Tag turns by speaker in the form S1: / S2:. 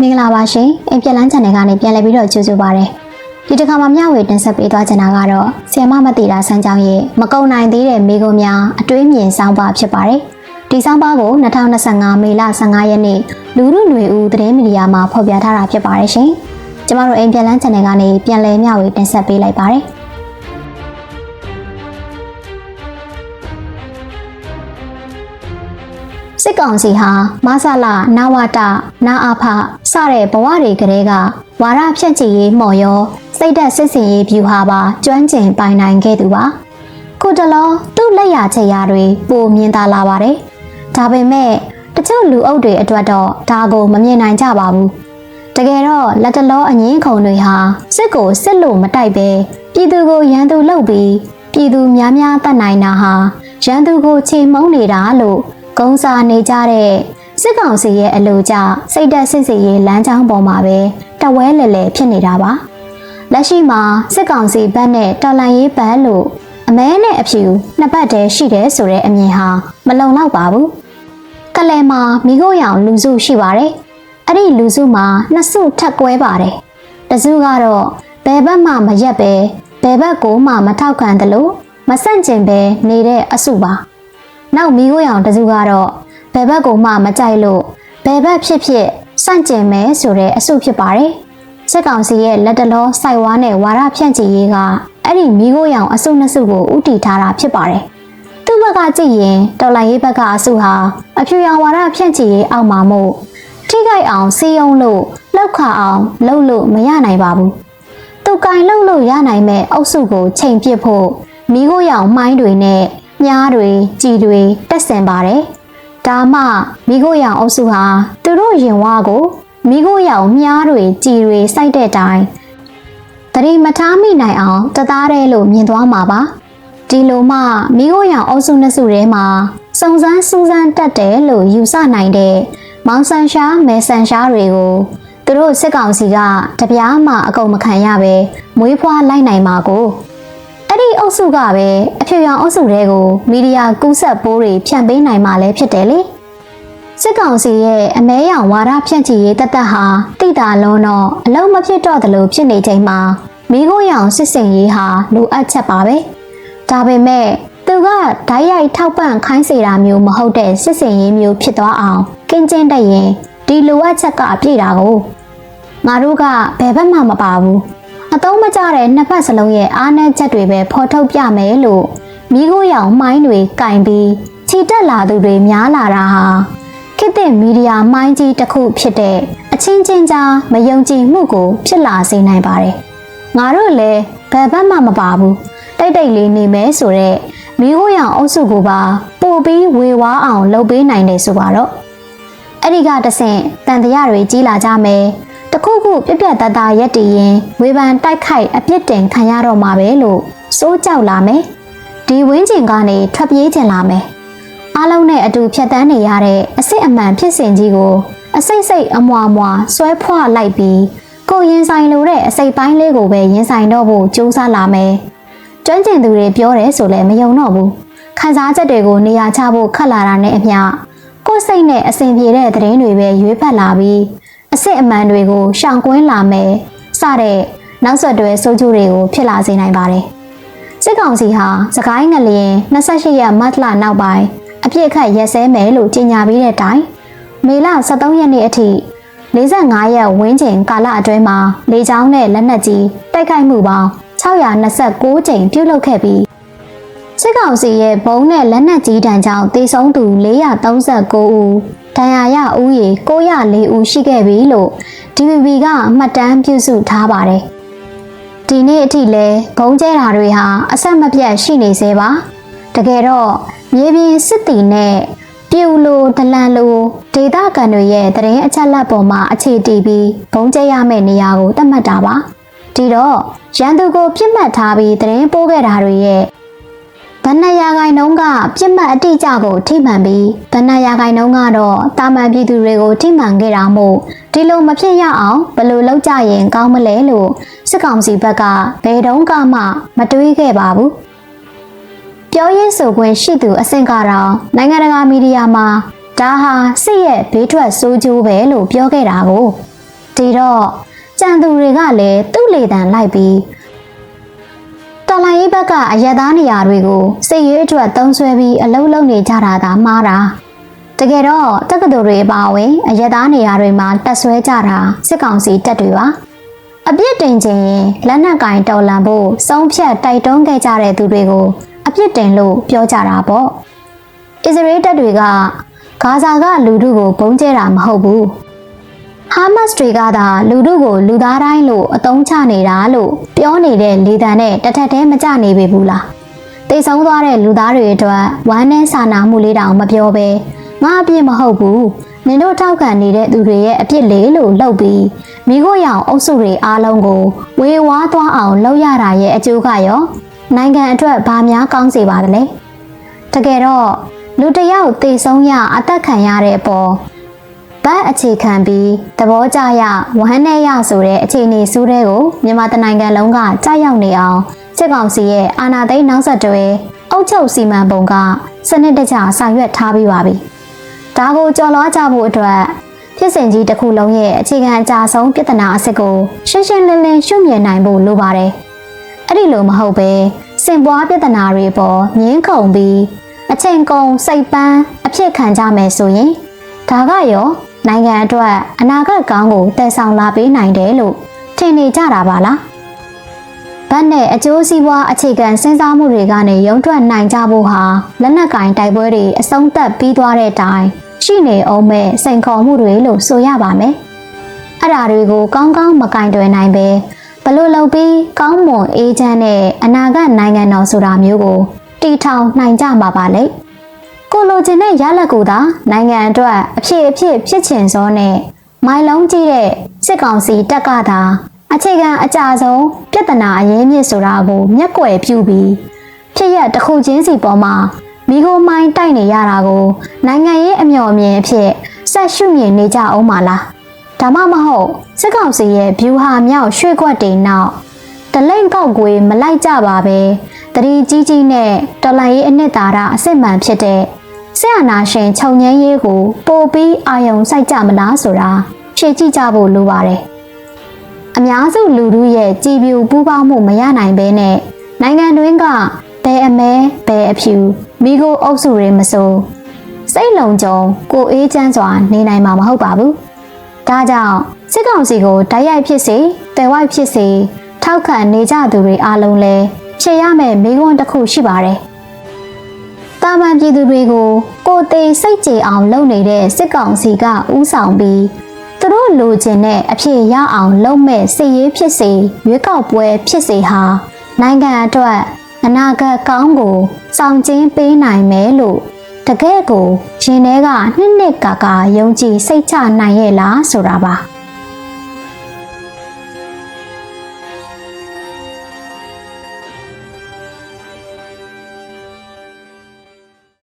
S1: မင်္ဂလာပါရှင်အိမ်ပြက်လန်း channel ကနေပြန်လည်ပြီးတော့ကြိုဆိုပါရစေဒီတစ်ခါမှာမျှဝေတင်ဆက်ပေးသွားချင်တာကတော့ဆီယမမတီတာဆန်းချောင်းရဲ့မကုံနိုင်သေးတဲ့မိကုံများအတွေးမြင်ဆောင်ပါဖြစ်ပါတယ်ဒီဆောင်ပါကို2025မေလ15ရက်နေ့လူမှုຫນွေဦးသတင်းမီဒီယာမှာဖော်ပြထားတာဖြစ်ပါတယ်ရှင်ကျမတို့အိမ်ပြက်လန်း channel ကနေပြန်လည်မျှဝေတင်ဆက်ပေးလိုက်ပါတယ် စစ်ကောင်စီဟာမဆလာနဝတနာအဖစတဲ့ဘဝတွေကလေးကဝါရဖြန့်ချီရေးမော်ရောစိတ်သက်စစ်စင်ရေးဗျူဟာပါကျွမ်းကျင်ပိုင်နိုင်ခဲ့သူပါခုတလောသူ့လက်ရချက်ရာတွေပိုမြင်သာလာပါတယ်ဒါပေမဲ့တချို့လူအုပ်တွေအတွက်တော့ဒါကိုမမြင်နိုင်ကြပါဘူးတကယ်တော့လက်တလောအငင်းခုံတွေဟာစစ်ကိုစစ်လို့မတိုက်ပဲပြည်သူကိုရန်သူလုပ်ပြီးပြည်သူများများတတ်နိုင်တာဟာရန်သူကိုချိန်မုံနေတာလို့ ဂုံစာနေကြတဲ့စစ်ကောင်စီရဲ့အလိုကြစိတ်တက်စစ်စီရေးလမ်းကြောင်းပေါ်မှာပဲတဝဲလဲလဲဖြစ်နေတာပါလက်ရှိမှာစစ်ကောင်စီဘက်နဲ့တော်လန်ရေးဘက်လို့အမဲနဲ့အဖြူနှစ်ဘက်တည်းရှိတယ်ဆိုတဲ့အမြင်ဟာမလုံလောက်ပါဘူးကလဲမှာမိခိုးရောင်လူစုရှိပါတယ်အဲ့ဒီလူစုမှာနှစ်စုထပ်ကွဲပါတယ်တစုကတော့ဘယ်ဘက်မှမရက်ပဲဘယ်ဘက်ကိုမှမထောက်ခံတယ်လို့မဆန့်ကျင်ပဲနေတဲ့အစုပါ နောက်မီးခိုးရောင်တစုကတော့ဘယ်ဘက်ကိုမှမကြိုက်လို့ဘယ်ဘက်ဖြစ်ဖြစ်စန့်ကျင်မယ်ဆိုတဲ့အစုဖြစ်ပါတယ်။စစ်ကောင်စီရဲ့လက်တလောစိုက်ဝါးနဲ့ဝါရဖြန့်ချီရေးကအဲ့ဒီမီးခိုးရောင်အစုနှစ်စုကိုဥတီထားတာဖြစ်ပါတယ်။သူ့ဘက်ကကြည့်ရင်တော်လိုင်းရေးဘက်ကအစုဟာအဖြူရောင်ဝါရဖြန့်ချီရေးအောက်မှာမို့ထိခိုက်အောင်စီးယုံလို့လောက်ခအောင်လှုပ်လို့မရနိုင်ပါဘူး။သူကင်လှုပ်လို့ရနိုင်မဲ့အုပ်စုကိုချိန်ပစ်ဖို့မီးခိုးရောင်မှိုင်းတွေနဲ့ မြားတွေကြည်တွေတက်ဆင်ပါတယ်။ဒါမှမိခိုးရောင်အုပ်စုဟာသူတို့ရင်ဝါကိုမိခိုးရောင်မြားတွေကြည်တွေစိုက်တဲ့တိုင်တတိမထားမိနိုင်အောင်တသားတဲ့လို့မြင်သွားမှာပါ။ဒီလိုမှမိခိုးရောင်အုပ်စုနှစ်စုထဲမှာစုံစမ်းစူးစမ်းတတ်တယ်လို့ယူဆနိုင်တဲ့မောင်ဆန်ရှားမဲဆန်ရှားတွေကိုသူတို့စစ်ကောင်စီကတပြားမှအကုန်မခံရပဲမွေးဖွားလိုက်နိုင်မှာကို အဲ့ဒီအုပ်စုကပဲအဖြူရောင်အုပ်စုတွေကိုမီဒီယာကူးဆက်ပိုးတွေဖြန့်ပေးနိုင်မှလည်းဖြစ်တယ်လေစစ်ကောင်စီရဲ့အမဲရောင်ဝါဒဖြန့်ချီရေးတက်တက်ဟာတိတာလုံးတော့အလုံးမဖြစ်တော့သလိုဖြစ်နေချိန်မှာမိခိုးရောင်စစ်စင်ရေးဟာလိုအပ်ချက်ပါပဲဒါပေမဲ့သူကဓာတ်ရိုက်ထောက်ပံ့ခိုင်းစေတာမျိုးမဟုတ်တဲ့စစ်စင်ရေးမျိုးဖြစ်သွားအောင်ကင်းကျင်းတတ်ရင်ဒီလိုအပ်ချက်ကအပြည့်တာကိုငါတို့ကဘယ်ဘက်မှမပါဘူး အသုံးမကျတဲ့နှစ်ဖက်စလုံးရဲ့အားနည်းချက်တွေပဲဖော်ထုတ်ပြမယ်လို့မိခိုးရောင်မိုင်းတွေကင်ပြီးခြိတက်လာသူတွေများလာတာဟာခေတ်သစ်မီဒီယာမိုင်းကြီးတစ်ခုဖြစ်တဲ့အချင်းချင်းကြားမယုံကြည်မှုကို ဖြစ်လာစေနိုင်ပါတယ်။ငါတို့လည်းဘယ်ဘက်မှမပါဘူး။တိတ်တိတ်လေးနေမယ်ဆိုတော့မိခိုးရောင်အုပ်စုကိုပါပို့ပြီးဝေဝါးအောင် လုပ်ပေးနိုင်တယ်ဆိုပါတော့။အဲ့ဒီကတဆင့်တန်တရားတွေကြီးလာကြမယ်။ တခုခုပြက်ပြက်တသားရက်တည်ရင်ဝေဖန်တိုက်ခိုက်အပြစ်တင်ခံရတော့မှာပဲလို့စိုးကြောက်လာမယ်ဒီဝင်းကျင်ကနေထွက်ပြေးကျင်လာမယ်အားလုံးနဲ့အတူဖြတ်တန်းနေရတဲ့အစ်စ်အမှန်ဖြစ်စဉ်ကြီးကိုအစိတ်စိတ်အမွာမွာဆွဲဖွာလိုက်ပြီးကိုရင်ဆိုင်လို့တဲ့အစိတ်ပိုင်းလေးကိုပဲရင်ဆိုင်တော့ဖို့ကြိုးစားလာမယ်ကျွမ်းကျင်သူတွေပြောတယ်ဆိုလည်းမယုံတော့ဘူးခံစားချက်တွေကိုနေရာချဖို့ခက်လာတာနဲ့အမျှကိုယ်စိတ်နဲ့အစဉ်ပြေတဲ့သတင်းတွေပဲရွေးဖက်လာပြီး အစစ်အမှန်တွေကိုရှောင်ကွင်းလာမယ်စတဲ့နောက်ဆက်တွဲဆိုးကျိုးတွေကိုဖြစ်လာစေနိုင်ပါတယ်စစ်ကောင်စီဟာစကိုင်းငလျင်28ရက်မတ်လနောက်ပိုင်းအပြစ်ခတ်ရက်စဲမယ်လို့ကြေညာပြီးတဲ့တိုင်မေလ23ရက်နေ့အထိ45ရက်ဝန်းကျင်ကာလအတွင်းမှာလေကြောင်းနဲ့လက်နက်ကြီးတိုက်ခိုက်မှုပေါင်း629ကြိမ်ပြုလုပ်ခဲ့ပြီးစစ်ကောင်စီရဲ့ဘုံနဲ့လက်နက်ကြီးတံကြောင့်တေဆုံးသူ439ဦး ဒဏ်ရာရဦးရေ904ဦးရှိခဲ့ပြီလို့ DVB ကမှတ်တမ်းပြုစုထားပါတယ်။ဒီနေ့အထိလဲဘုံကျဲတာတွေဟာအဆက်မပြတ်ရှိနေသေးပါ။တကယ်တော့မြေပြင်စစ်တီနဲ့ပြူလိုဒလန်လိုဒေတာကန်တွေရဲ့တရင်အချက်လက်ပေါ်မှာအခြေတည်ပြီးဘုံကျဲရမယ့်နေရာကိုသတ်မှတ်တာပါ။ဒီတော့ရန်သူကိုပြစ်မှတ်ထားပြီးတရင်ပိုးခဲ့တာတွေရဲ့ ဗဏ္ဍရာဂိုင်နှုံးကပြစ်မှတ်အတိအကျကိုထိမှန်ပြီးဗဏ္ဍရာဂိုင်နှုံးကတော့တာမန်ပြည်သူတွေကိုထိမှန်ခဲ့တာမို့ဒီလိုမဖြစ်ရအောင်ဘယ်လိုလုပ်ကြရင်ကောင်းမလဲလို့စစ်ကောင်စီဘက်ကဘယ်တုန်းကမှမတွေးခဲ့ပါဘူးပြောရေးဆိုခွင့်ရှိသူအဆင့်ကတော့နိုင်ငံတကာမီဒီယာမှာဒါဟာစစ်ရဲ့ဘေးထွက်ဆိုးကျိုးပဲလို့ပြောခဲ့တာကိုဒီတော့ကြံသူတွေကလည်းသူ့လေတံလိုက်ပြီး တော်လိုင်းရေးဘက်ကအရက်သားနေရာတွေကိုစိတ်ရွေးအတွက်သုံးဆွဲပြီးအလုံးလုံးနေကြတာသာမှားတာတကယ်တော့တက္ကသိုလ်တွေအပါအဝင်အရက်သားနေရာတွေမှာတက်ဆွဲကြတာစစ်ကောင်စီတက်တွေပါအပြစ်တင်ခြင်းရင်လက်နက်ကင်တော်လန်ဖို့စုံဖြတ်တိုက်တွန်းခဲ့ကြတဲ့သူတွေကိုအပြစ်တင်လို့ပြောကြတာပေါ့အစ္စရေးတပ်တွေကဂါဇာကလူထုကိုပုံကျဲတာမဟုတ်ဘူး ဟာမတ်စ်တွေကသာလူထုကိုလူသားတိုင်းလို့အတုံးချနေတာလို့ပြောနေတဲ့လေတံနဲ့တထက်တဲမကြနေပေဘူးလားတေဆုံးသွားတဲ့လူသားတွေအတွက်ဝမ်းနဲ့စာနာမှုလေးတောင်မပြောဘဲငါအပြစ်မဟုတ်ဘူးနင်တို့ထောက်ခံနေတဲ့သူတွေရဲ့အပြစ်လေးလို့လှုပ်ပြီးမိခိုးရောင်အုပ်စုတွေအားလုံးကိုဝေဝါးသွားအောင်လှုပ်ရတာရဲ့အကျိုးကရောနိုင်ငံအတွက်ဘာများကောင်းစေပါသလဲတကယ်တော့လူတစ်ယောက်တေဆုံးရအသက်ခံရတဲ့အပေါ် ဗတ်အခြေခံပြီးသဘောကျရဝမ်းနဲ့ရဆိုတဲ့အခြေအနေစူးတဲ့ကိုမြန်မာတနိုင်ငံလုံးကကြားရောက်နေအောင်စစ်ကောင်စီရဲ့အာဏာသိမ်းနောက်ဆက်တွဲအုပ်ချုပ်စီမံပုံကစနစ်တကျဆောင်ရွက်ထားပြီးပါပြီ။ဒါကိုကြော်လွှားကြဖို့အတွက်ဖြစ်စဉ်ကြီးတစ်ခုလုံးရဲ့အခြေခံအကြဆုံးပြဿနာအစစ်ကိုရှင်းရှင်းလင်းလင်းရှုမြင်နိုင်ဖို့လိုပါတယ်။အဲ့ဒီလိုမဟုတ်ပဲစင်ပွားပြဿနာတွေပေါ်ငင်းခုန်ပြီးအချိန်ကုန်စိတ်ပန်းအဖြစ်ခံကြမယ်ဆိုရင်ဒါကရော နိုင်ငံအတွက်အနာဂတ်ကောင်းကိုတည်ဆောင်လာပေးနိုင်တယ်လို့ထင်နေကြတာပါလားဗတ်နဲ့အကျိုးစီးပွားအခြေခံစဉ်းစားမှုတွေကနေရုံထွက်နိုင်ကြဖို့ဟာလက်နက်ကင်တိုက်ပွဲတွေအဆုံးသတ်ပြီးသွားတဲ့တိုင်ရှိနေအောင်မဲ့စိန်ခေါ်မှုတွေလို့ဆိုရပါမယ်အဲ့ဓာတွေကိုကောင်းကောင်းမကင်တွယ်နိုင်ပဲဘလို့လုပ်ပြီးကောင်းမွန်အေးချမ်းတဲ့အနာဂတ်နိုင်ငံတော်ဆိုတာမျိုးကိုတီထောင်နိုင်ကြမှာပါလေ ကိုလိုချင်တဲ့ရလက်ကိုသာနိုင်ငံအတွက်အဖြစ်အဖြစ်ဖြစ်ချင်စောနဲ့မိုင်လုံးကြီးတဲ့စစ်ကောင်စီတက်ကသာအခြေခံအကြဆုံးပြဿနာအရင်းမြစ်ဆိုတာကိုမျက်ကွယ်ပြုပြီးဖြစ်ရတစ်ခုချင်းစီပေါ်မှာမိโกမိုင်းတိုက်နေရတာကိုနိုင်ငံရေးအမျှော်အမြင်အဖြစ်ဆက်ရှုမြင်နေကြအောင်ပါလားဒါမှမဟုတ်စစ်ကောင်စီရဲ့ဗျူဟာမြောက်ရွှေ့ကွက်တွေနောက်တလိမ့်ကောက်ကွေးမလိုက်ကြပါပဲတတိကြီးကြီးနဲ့တော်လိုင်းရေးအနှစ်သာရအစစ်မှန်ဖြစ်တဲ့ ဆရာနာရှင်ခြုံငင်းရေးကိုပို့ပြီးအာယုံစိုက်ကြမလားဆိုတာဖြေကြည့်ကြဖို့လိုပါတယ်အများစုလူထုရဲ့ကြည်ပြူပူးပေါင်းမှုမရနိုင်ဘဲနဲ့နိုင်ငံတွင်းကဘယ်အမဲဘယ်အဖြူမိโกအုပ်စုတွေမစိုးစိတ်လုံကြုံကိုအေးချမ်းစွာနေနိုင်မှာမဟုတ်ပါဘူးဒါကြောင့်စစ်ကောင်စီကိုတိုက်ရိုက်ဖြစ်စေတဲဝိုက်ဖြစ်စေထောက်ခံနေကြသူတွေအားလုံးလဲဖြေရမယ့်မိကွန်းတစ်ခုရှိပါတယ် တာမန်ပြည်သူတွေကိုကိုသေးစိတ်ကြေအောင်လုပ်နေတဲ့စစ်ကောင်စီကဥဆောင်ပြီးသူတို့လိုချင်တဲ့အဖြစ်ရအောင်လုပ်မဲ့စစ်ရေးဖြစ်စေရွေးကောက်ပွဲဖြစ်စေဟာနိုင်ငံအတွက်အနာဂတ်ကောင်းကိုစောင့်ကျင်းပေးနိုင်မယ်လို့တကယ့်ကိုရှင်ထဲကနှစ်နှစ်ကာကာယုံကြည်စိတ်ချနိုင်ရဲ့လားဆိုတာပါ